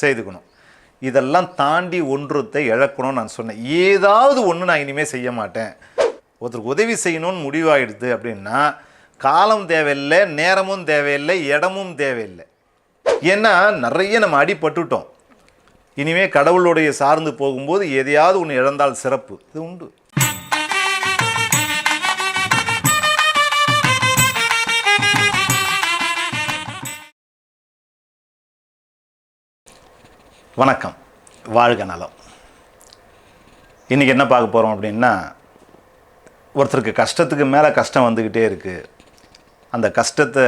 செய்துக்கணும். இதெல்லாம் தாண்டி ஒன்றுத்தை இழக்கணும்னு நான் சொன்னேன். ஏதாவது ஒன்று நான் இனிமேல் செய்ய மாட்டேன். ஒருத்தருக்கு உதவி செய்யணும்னு முடிவாயிடுது அப்படின்னா காலம் தேவையில்லை நேரமும் தேவையில்லை இடமும் தேவையில்லை. ஏன்னா நிறைய நம்ம அடிபட்டுட்டோம். இனிமேல் கடவுளுடைய சார்ந்து போகும்போது எதையாவது ஒன்று இழந்தால் சிறப்பு. இது உண்டு. வணக்கம். வாழ்க நலம். இன்றைக்கி என்ன பார்க்க போகிறோம் அப்படின்னா ஒருத்தருக்கு கஷ்டத்துக்கு மேலே கஷ்டம் வந்துக்கிட்டே இருக்குது அந்த கஷ்டத்தை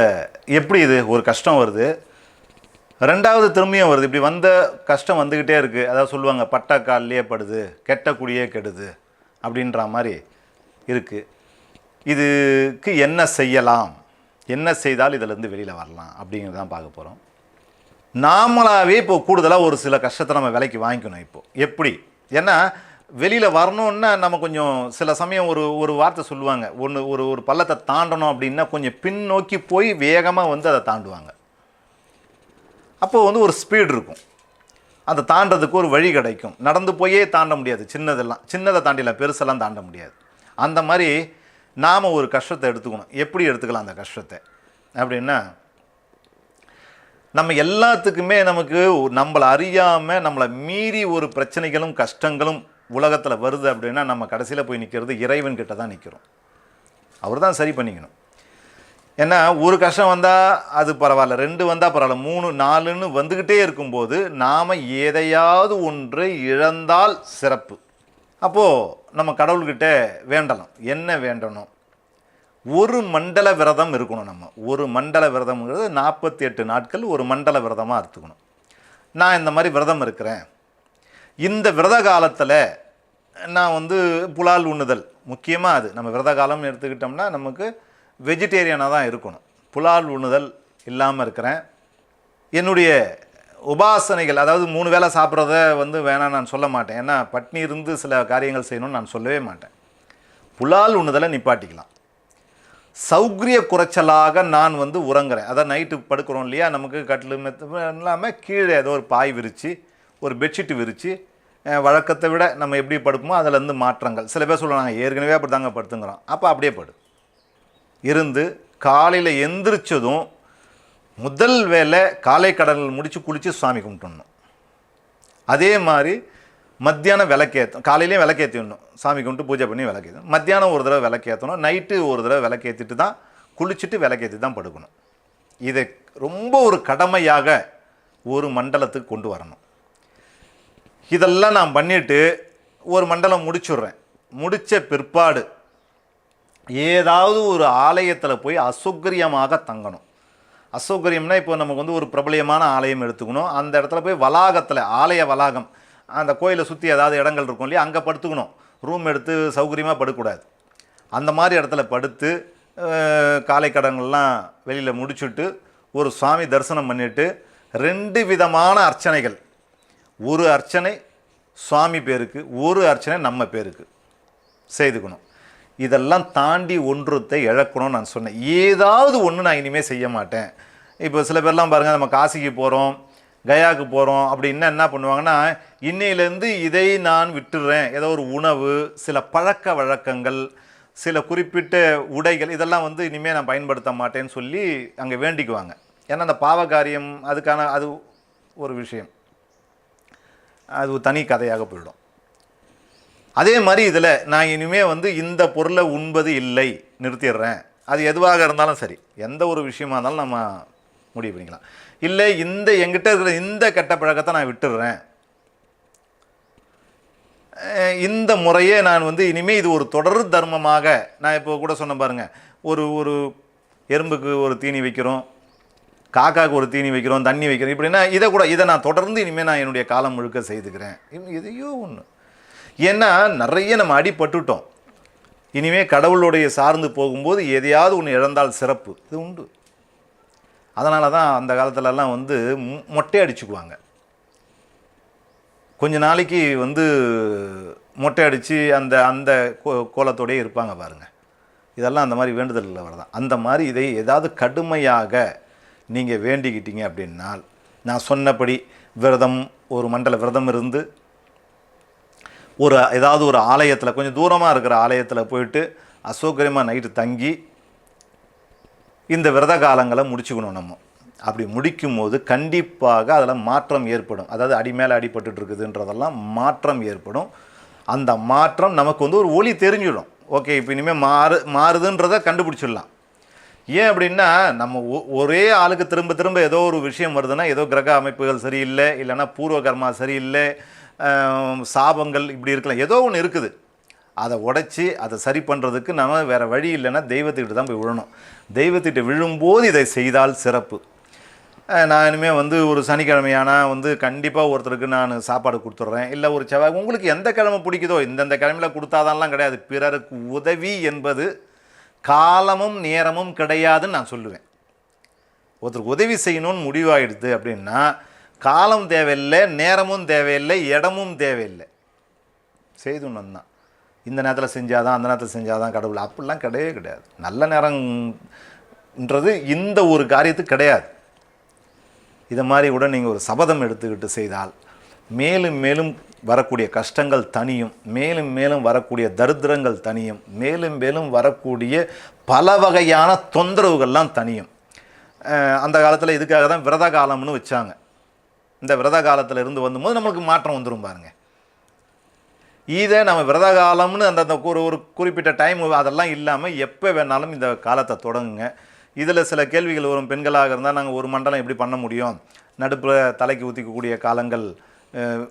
எப்படி இது ஒரு கஷ்டம் வருது? ரெண்டாவது திரும்பியும் வருது. இப்படி வந்த கஷ்டம் வந்துக்கிட்டே இருக்குது அதாவது சொல்லுவாங்க பட்டா கால்லையே படுது கெட்ட குடியே கெடுது அப்படின்ற மாதிரி இருக்குது இதுக்கு என்ன செய்யலாம்? என்ன செய்தால் இதிலேருந்து வெளியில் வரலாம் அப்படிங்கிறது தான் பார்க்க போகிறோம் நாமளாகவே இப்போ கூடுதலாக ஒரு சில கஷ்டத்தை நம்ம விலைக்கு வாங்கிக்கணும் இப்போ. எப்படி? ஏன்னா வெளியில் வரணுன்னா நம்ம கொஞ்சம் சில சமயம் ஒரு ஒரு வார்த்தை சொல்லுவாங்க. ஒன்று ஒரு ஒரு பள்ளத்தை தாண்டணும் அப்படின்னா கொஞ்சம் பின்னோக்கி போய் வேகமாக வந்து அதை தாண்டுவாங்க. அப்போது வந்து ஒரு ஸ்பீடு இருக்கும். அதை தாண்டதுக்கு ஒரு வழி கிடைக்கும். நடந்து போயே தாண்ட முடியாது. சின்னதெல்லாம். சின்னதை தாண்டிலாம் பெருசெல்லாம் தாண்ட முடியாது. அந்த மாதிரி நாம் ஒரு கஷ்டத்தை எடுத்துக்கணும். எப்படி எடுத்துக்கலாம் அந்த கஷ்டத்தை? அப்படின்னா நம்ம எல்லாத்துக்குமே நமக்கு நம்மளை அறியாமல் நம்மளை மீறி ஒரு பிரச்சனைகளும் கஷ்டங்களும் உலகத்தில் வருது அப்படின்னா நம்ம கடைசியில் போய் நிற்கிறது இறைவன் கிட்ட தான் நிற்கிறோம் அவர் தான் சரி பண்ணிக்கணும். ஏன்னா ஒரு கஷ்டம் வந்தால் அது பரவாயில்ல ரெண்டு வந்தால் பரவாயில்ல மூணு நாலுன்னு வந்துக்கிட்டே இருக்கும்போது நாம் எதையாவது ஒன்று இழந்தால் சிறப்பு. அப்போது நம்ம கடவுள்கிட்ட வேண்டலாம். என்ன வேண்டணும்? ஒரு மண்டல விரதம் இருக்கணும் நம்ம. ஒரு மண்டல விரதம்ங்கிறது நாற்பத்தி எட்டு நாட்கள் ஒரு மண்டல விரதமாக எடுத்துக்கணும் நான் இந்த மாதிரி விரதம் இருக்கிறேன். இந்த விரத காலத்தில் நான் வந்து புலால் உண்ணுதல் முக்கியமாக அது. நம்ம விரத காலம் எடுத்துக்கிட்டோம்னா நமக்கு வெஜிடேரியனாக தான் இருக்கணும். புலால் உண்ணுதல் இல்லாமல் இருக்கிறேன். என்னுடைய உபாசனைகள் அதாவது மூணு வேளை சாப்பிட்றத வந்து வேணாம் நான் சொல்ல மாட்டேன். ஏன்னா பட்னி இருந்து சில காரியங்கள் செய்யணும்னு நான் சொல்லவே மாட்டேன். புலால் உண்ணுதலை நிப்பாட்டிக்கலாம். சௌகரிய குறைச்சலாக நான் வந்து உறங்குறேன். அதான் நைட்டு படுக்கிறோம் இல்லையா? நமக்கு கட்டில் மெத்த இல்லாமல் கீழே ஏதோ ஒரு பாய் விரித்து ஒரு பெட்ஷீட் விரித்து வழக்கத்தை விட நம்ம எப்படி படுப்போமோ அதுலேருந்து மாற்றங்கள். சில பேர் சொல்லுவாங்க ஏற்கனவே அப்படி தாங்க படுத்துங்கிறோம். அப்போ அப்படியே படு. இருந்து காலையில் எந்திரிச்சதும் முதல் வேலை காலை கடல் முடித்து குளித்து சுவாமி கும்பிட்டுணும் அதே மாதிரி மத்தியானம் விளக்கேற்றும் காலையிலையும் விளக்கேற்றிடணும் சாமி கும்பிட்டு பூஜை பண்ணி விளக்கேற்றணும் மத்தியானம் ஒரு தடவை விளக்கேற்றணும் நைட்டு ஒரு தடவை விளக்கேற்றிட்டு தான் குளிச்சுட்டு விளக்கேற்றி தான் படுக்கணும். இதை ரொம்ப ஒரு கடமையாக ஒரு மண்டலத்துக்கு கொண்டு வரணும். இதெல்லாம் நான் பண்ணிவிட்டு ஒரு மண்டலம் முடிச்சுடுறேன். முடித்த பிற்பாடு ஏதாவது ஒரு ஆலயத்தில் போய் அசௌகரியமாக தங்கணும். அசௌகரியம்னா இப்போ நமக்கு வந்து ஒரு பிரபலியமான ஆலயம் எடுத்துக்கணும். அந்த இடத்துல போய் வளாகத்தில் ஆலய வளாகம் அந்த கோயிலை சுற்றி ஏதாவது இடங்கள் இருக்கும் இல்லையா அங்கே படுத்துக்கணும். ரூம் எடுத்து சௌகரியமாக படுக்கக்கூடாது. அந்த மாதிரி இடத்துல படுத்து காலை கடன்கள்லாம் வெளியில் முடிச்சுட்டு ஒரு சுவாமி தரிசனம் பண்ணிட்டு ரெண்டு விதமான அர்ச்சனைகள். ஒரு அர்ச்சனை சுவாமி பேருக்கு ஒரு அர்ச்சனை நம்ம பேருக்கு செய்துக்கணும். இதெல்லாம் தாண்டி ஒன்றுத்தை இழக்கணும்னு நான் சொன்னேன். ஏதாவது ஒன்று நான் இனிமேல் செய்ய மாட்டேன். இப்போ சில பேர்லாம் பாருங்கள் நம்ம காசிக்கு போகிறோம் கயாவுக்கு போகிறோம் அப்படின்னா என்ன பண்ணுவாங்கன்னா இன்னையிலேருந்து இதை நான் விட்டுடுறேன் ஏதோ ஒரு உணவு சில பழக்க வழக்கங்கள் சில குறிப்பிட்ட உடைகள் இதெல்லாம் வந்து இனிமேல் நான் பயன்படுத்த மாட்டேன்னு சொல்லி அங்கே வேண்டிக்குவாங்க. ஏன்னா அந்த பாவ காரியம் அதுக்கான அது ஒரு விஷயம். அது தனி கதையாக போயிடும். அதே மாதிரி இதில் நான் இனிமேல் வந்து இந்த பொருளை உண்பது இல்லை நிறுத்திடுறேன். அது எதுவாக இருந்தாலும் சரி. எந்த ஒரு விஷயமா இருந்தாலும் நம்ம முடிவு பண்ணிக்கலாம். இல்லை இந்த எங்கிட்ட இருக்கிற இந்த கெட்ட பழக்கத்தை நான் விட்டுடுறேன். இந்த முறையே நான் வந்து இனிமேல் இது ஒரு தொடர் தர்மமாக நான் இப்போ கூட சொன்ன பாருங்கள் ஒரு ஒரு எறும்புக்கு ஒரு தீனி வைக்கிறோம் காக்காவுக்கு ஒரு தீனி வைக்கிறோம் தண்ணி வைக்கிறோம் இப்படின்னா இதை கூட இதை நான் தொடர்ந்து இனிமேல் நான் என்னுடைய காலம் முழுக்க செய்துக்கிறேன். எதையோ ஒன்று ஏன்னா நிறைய நம்ம அடிபட்டுட்டோம். இனிமேல் கடவுளுடைய சார்ந்து போகும்போது எதையாவது ஒன்று இழந்தால் சிறப்பு. இது உண்டு. அதனால தான் அந்த காலத்துலலாம் வந்து மொட்டை அடிச்சுக்குவாங்க. கொஞ்ச நாளைக்கு வந்து மொட்டை அடித்து அந்த அந்த கோ கோலத்தோடையே இருப்பாங்க பாருங்கள் இதெல்லாம் அந்த மாதிரி வேண்டுதலில் வரதான் அந்த மாதிரி இதை ஏதாவது கடுமையாக நீங்கள் வேண்டிக்கிட்டீங்க அப்படின்னால் நான் சொன்னபடி விரதம் ஒரு மண்டல விரதம் இருந்து ஒரு ஏதாவது ஒரு ஆலயத்தில் கொஞ்சம் தூரமாக இருக்கிற ஆலயத்தில் போயிட்டு அசௌகரியமாக நைட்டு தங்கி இந்த விரத காலங்களை முடிச்சுக்கணும் நம்ம. அப்படி முடிக்கும் போது கண்டிப்பாக அதில் மாற்றம் ஏற்படும். அதாவது அடி மேலே அடிபட்டுட்டு இருக்குதுன்றதெல்லாம் மாற்றம் ஏற்படும். அந்த மாற்றம் நமக்கு வந்து ஒரு ஒளி தெரிஞ்சிடும். ஓகே இப்போ இனிமேல் மாறு மாறுதுன்றதை கண்டுபிடிச்சிடலாம். ஏன் அப்படின்னா நம்ம ஒ- ஒரே ஆளுக்கு திரும்ப திரும்ப ஏதோ ஒரு விஷயம் வருதுன்னா ஏதோ கிரக அமைப்புகள் சரியில்லை இல்லைன்னா பூர்வ கர்மா சரியில்லை சாபங்கள் இப்படி இருக்கலாம். ஏதோ ஒன்று இருக்குது. அதை உடைச்சி அதை சரி பண்ணுறதுக்கு நம்ம வேறு வழி இல்லைன்னா தெய்வத்துக்கிட்ட தான் போய் விழணும். தெய்வத்திட்ட விழும்போது இதை செய்தால் சிறப்பு. நான் இனிமேல் வந்து ஒரு சனிக்கிழமையானால் வந்து கண்டிப்பாக ஒருத்தருக்கு நான் சாப்பாடு கொடுத்துட்றேன். இல்லை ஒரு செவ்வாய் உங்களுக்கு எந்த கிழமை பிடிக்குதோ இந்தந்த கிழமையில் கொடுத்தாதான்லாம் கிடையாது. பிறருக்கு உதவி என்பது காலமும் நேரமும் கிடையாதுன்னு நான் சொல்லுவேன். ஒருத்தருக்கு உதவி செய்யணும்னு முடிவாயிடுது அப்படின்னா காலம் தேவையில்லை நேரமும் தேவையில்லை இடமும் தேவையில்லை. செய்துன்னு தான் இந்த நேரத்தில் செஞ்சாதான் அந்த நேரத்தில் செஞ்சாதான் கடவுள். அப்படிலாம் கிடையவே கிடையாது. நல்ல நேரம்ன்றது இந்த ஒரு காரியத்துக்கு கிடையாது. இதை மாதிரி கூட நீங்கள் ஒரு சபதம் எடுத்துக்கிட்டு செய்தால் மேலும் மேலும் வரக்கூடிய கஷ்டங்கள் தனியும் மேலும் மேலும் வரக்கூடிய தரித்திரங்கள் தனியும் மேலும் மேலும் வரக்கூடிய பல வகையான தொந்தரவுகள்லாம் தனியும் அந்த காலத்தில் இதுக்காக தான் விரத காலம்னு வச்சாங்க. இந்த விரத காலத்தில் இருந்து வந்தபோது நம்மளுக்கு மாற்றம் வந்துடும் பாருங்கள் இதை நம்ம விரத காலம்னு அந்த அந்த ஒரு ஒரு குறிப்பிட்ட டைம் அதெல்லாம் இல்லாமல் எப்போ வேணாலும் இந்த காலத்தை தொடங்குங்க. இதில் சில கேள்விகள் வரும். பெண்களாக இருந்தால் நாங்கள் ஒரு மண்டலம் எப்படி பண்ண முடியும்? நடுப்புற தலைக்கு ஊற்றிக்கக்கூடிய காலங்கள்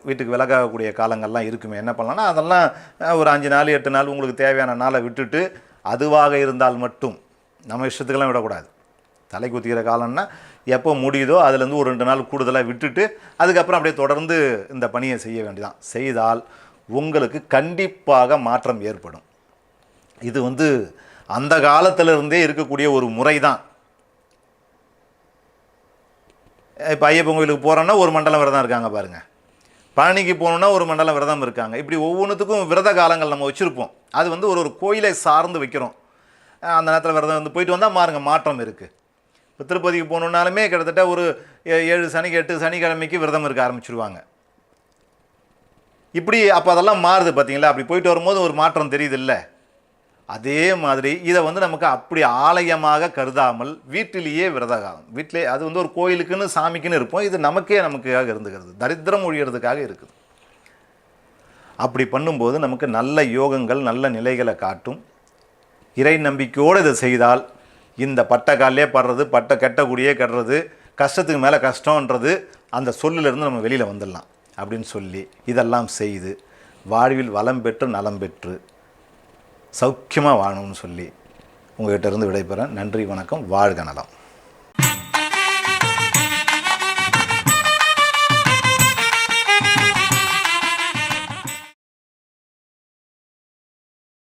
வீட்டுக்கு விலகாகக்கூடிய காலங்கள்லாம் இருக்குமே. என்ன பண்ணலாம்னா அதெல்லாம் ஒரு அஞ்சு நாள் எட்டு நாள் உங்களுக்கு தேவையான நாளை விட்டுட்டு அதுவாக இருந்தால் மட்டும் நம்ம இஷ்டத்துக்கெல்லாம் விடக்கூடாது. தலைக்கு ஊற்றிக்கிற காலம்னா எப்போ முடியுதோ அதுலேருந்து ஒரு ரெண்டு நாள் கூடுதலாக விட்டுட்டு அதுக்கப்புறம் அப்படியே தொடர்ந்து இந்த பணியை செய்ய வேண்டியதான் செய்தால் உங்களுக்கு கண்டிப்பாக மாற்றம் ஏற்படும். இது வந்து அந்த காலத்திலிருந்தே இருக்கக்கூடிய ஒரு முறை தான் இப்போ ஐயப்பன் கோயிலுக்கு போகிறோன்னா ஒரு மண்டலம் விரதம் இருக்காங்க பாருங்கள் பழனிக்கு போகணுன்னா ஒரு மண்டலம் விரதம் இருக்காங்க. இப்படி ஒவ்வொன்றுத்துக்கும் விரத காலங்கள் நம்ம வச்சுருப்போம். அது வந்து ஒரு ஒரு கோயிலை சார்ந்து வைக்கிறோம். அந்த நேரத்தில் விரதம் வந்து போயிட்டு வந்தால் மாறுங்க மாற்றம் இருக்குது இப்போ திருப்பதிக்கு போகணுன்னாலுமே கிட்டத்தட்ட ஒரு ஏழு சனிக்கு எட்டு சனிக்கிழமைக்கு விரதம் இருக்க ஆரம்பிச்சிருவாங்க. இப்படி அப்போ அதெல்லாம் மாறுது பார்த்தீங்களா அப்படி போயிட்டு வரும்போது ஒரு மாற்றம் தெரியுது அதே மாதிரி இதை வந்து நமக்கு அப்படி ஆலயமாக கருதாமல் வீட்டிலேயே விரதகாலம். வீட்டிலே அது வந்து ஒரு கோயிலுக்குன்னு சாமிக்குன்னு இருப்போம். இது நமக்கே நமக்காக இருந்துக்கிறது தரித்திரம் ஒழியறதுக்காக இருக்குது. அப்படி பண்ணும்போது நமக்கு நல்ல யோகங்கள் நல்ல நிலைகளை காட்டும். இறை நம்பிக்கையோடு இதை செய்தால் இந்த பட்டை காலிலே படுறது பட்டை கெட்டக்கூடியே கட்டுறது கஷ்டத்துக்கு மேலே கஷ்டன்றது அந்த சொல்லிலிருந்து நம்ம வெளியில் வந்துடலாம். அப்படின்னு சொல்லி இதெல்லாம் செய்து வாழ்வில் வளம் பெற்று நலம் பெற்று சௌக்கியமாக வாழணும்னு சொல்லி உங்கள்கிட்ட இருந்து விடைபெறேன். நன்றி வணக்கம். வாழ்க நலம்.